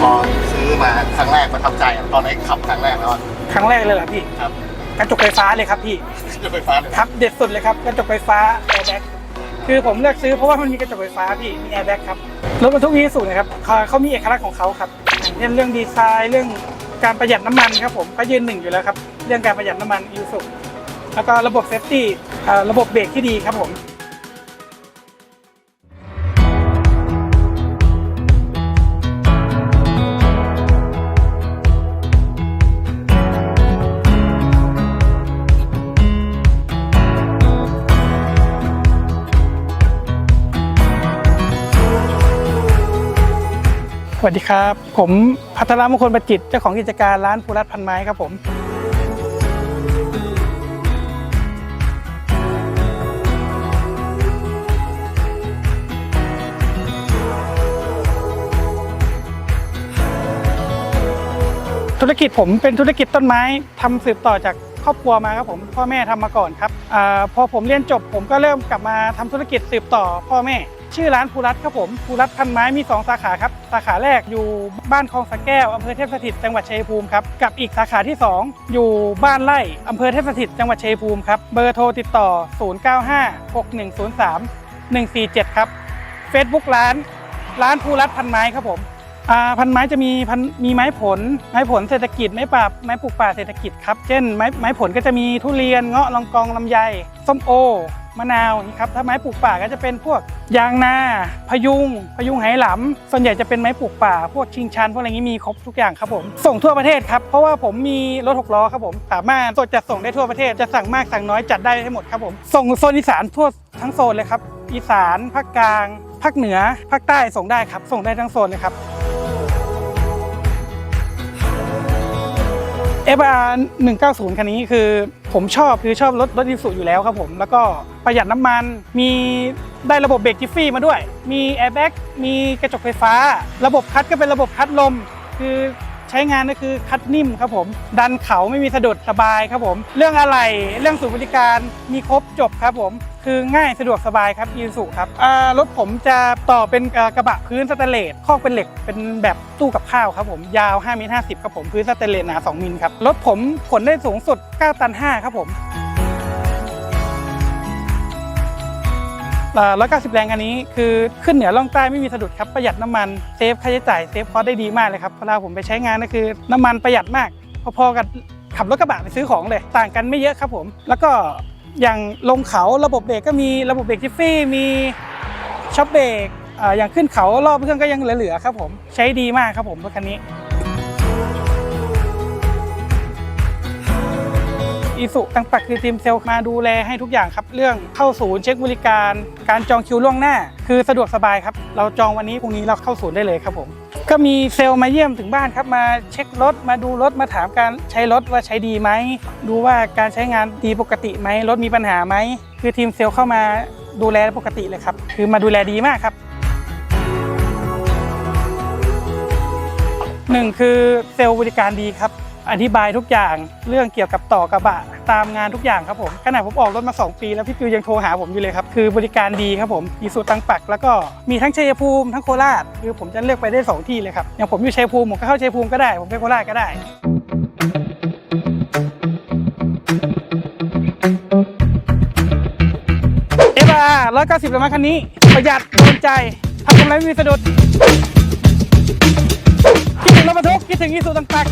พอซื้อมาครั้งแรกประทับใจตอนไหนขับครั้งแรกแล้วอะครั้งแรกเลยเหรอพี่ ครับกระจกไฟฟ้าเลยครับพี่ รถไฟฟ้าเลยครับเด็ดสุดเลยครับ กระจกไฟฟ้าแอร์แบ็กคือผมเลือกซื้อเพราะว่ามันมีกระจกไฟฟ้าพี่มีแอร์แบ็กครับรถบรรทุกอีซูนะครับเขาเขามีเอกลักษณ์ของเขาครับอย่างเช่นเรื่องดีไซน์เรื่องการประหยัดน้ำมันครับผมก็ยืนหนึ่งอยู่แล้วครับเรื่องการประหยัดน้ำมันอีซูแล้วก็ระบบเซฟตี้เอ่อระบบเบรกที่ดีครับผม วัสดีครับ ผมพัทรมงคลประจิตเจ้าของกิจการร้านภูรัตพันไม้ครับผมธุรกิจผมเป็นธุรกิจต้นไม้ทำสืบต่อจากครอบครัวมาครับผมพ่อแม่ทำมาก่อนครับอพอผมเรียนจบผมก็เริ่มกลับมาทำธุรกิจสืบต่อพ่อแม่ ชื่อร้านภูรัตน์ครับผมภูรัตน์พันไม้มี 2 สาขาครับ สาขาแรกอยู่บ้านคลองสะแก้วอำเภอเทพสถิตจังหวัดชัยภูมิครับ กับอีกสาขาที่ 2 อยู่บ้านไร่อำเภอเทพสถิตจังหวัดชัยภูมิครับ เบอร์โทรติดต่อ 0956103147ครับ Facebook ร้าน ร้านภูรัตน์พันไม้ครับผมอ่าพันไม้จะมีพันมีไม้ผล ไม้ผลเศรษฐกิจไม้ป่าไม้ปลูกป่าเศรษฐกิจครับ เช่นไม้ไม้ผลก็จะมีทุเรียนเงาะลองกองลำไยส้มโอ มะนาวนี่ครับถ้าไม้ปลูกป่าก็จะเป็นพวกยางนา พยุง พยุงไหหลำส่วนใหญ่จะเป็นไม้ปลูกป่า พวกชิงชันพวกอะไรนี้มีครบทุกอย่างครับผม ส่งทั่วประเทศครับ เพราะว่าผมมีรถหกล้อครับผม สามารถสดจัดส่งได้ทั่วประเทศ จะสั่งมากสั่งน้อยจัดได้ให้หมดครับผม ส่งโซนอีสานทั่วทั้งโซนเลยครับ อีสาน ภาคกลาง ภาคเหนือ ภาคใต้ส่งได้ครับ ส่งได้ทั้งโซนเลยครับ FR 190 คันนี้คือผมชอบคือชอบรถรถอีซูอยู่แล้วครับผมแล้วก็ประหยัดน้ำมันมีได้ระบบเบรกจิฟฟี่มาด้วย มีแอร์แบ็กมีกระจกไฟฟ้า ระบบคัดก็เป็นระบบคัดลม คือใช้งานก็คือคัดนิ่มครับผม ดันเขาไม่มีสะดุดสบายครับผม เรื่องอะไรเรื่องศูนย์บริการมีครบจบครับผม คือง่ายสะดวกสบายครับอีซูครับรถผมจะต่อเป็นกระบะพื้นสแตนเลสคอกเป็นเหล็กเป็นแบบตู้กับข้าวครับผมยาว5เมตร50ครับผมพื้นสแตนเลสหนา2มิลครับรถผมขนได้สูงสุด 9 ตัน 5 ครับผมร้อยเก้าสิบแรงอันนี้คือขึ้นเหนือล่องใต้ไม่มีสะดุดครับประหยัดน้ำมันเซฟค่าใช้จ่ายเซฟคอสได้ดีมากเลยครับเวลาผมไปใช้งานก็คือ น้ำมันประหยัดมาก พอๆกับขับรถกระบะไปซื้อของเลย ต่างกันไม่เยอะครับผม แล้วก็ อย่างลงเขาระบบเบรกก็มีระบบเบรกจิฟฟี่มีช็อปเบรกอ่าอย่างขึ้นเขารอบเครื่องก็ยังเหลือๆครับผมใช้ดีมากครับผมรถคันนี้อีสุตั้งปักคือทีมเซลล์มาดูแลให้ทุกอย่างครับ เรื่องเข้าศูนย์เช็คบริการ การจองคิวล่วงหน้า คือสะดวกสบายครับ เราจองวันนี้พรุ่งนี้เราเข้าศูนย์ได้เลยครับผม ก็มีเซลล์มาเยี่ยมถึงบ้านครับมาเช็ครถมาดูรถมาถามการใช้รถว่าใช้ดีไหมดูว่าการใช้งานดีปกติไหมรถมีปัญหาไหมคือทีมเซลล์เข้ามาดูแลปกติเลยครับ คือมาดูแลดีมากครับหนึ่งคือเซลล์บริการดีครับ อธิบายทุกอย่างเรื่องเกี่ยวกับต่อกระบะ ตามงานทุกอย่างครับผมขณะผมออกรถมา 2 ปีแล้วพี่ปิวยังโทรหาผมอยู่เลยครับคือบริการดีครับผมอีสุตังปัก แล้วก็มีทั้งชัยภูมิทั้งโคราชคือผมจะเลือกไปได้ 2 ที่เลยครับอย่างผมอยู่ชัยภูมิผมก็เข้าชัยภูมิก็ได้ ผมไปโคราชก็ได้เอฟอาร์ร้อยเก้าสิบแล้วมั้งคันนี้ ประหยัดโดนใจทำกำไรไม่มีสะดุดคิดถึงรถบรรทุกคิดถึงอีซูตังปัก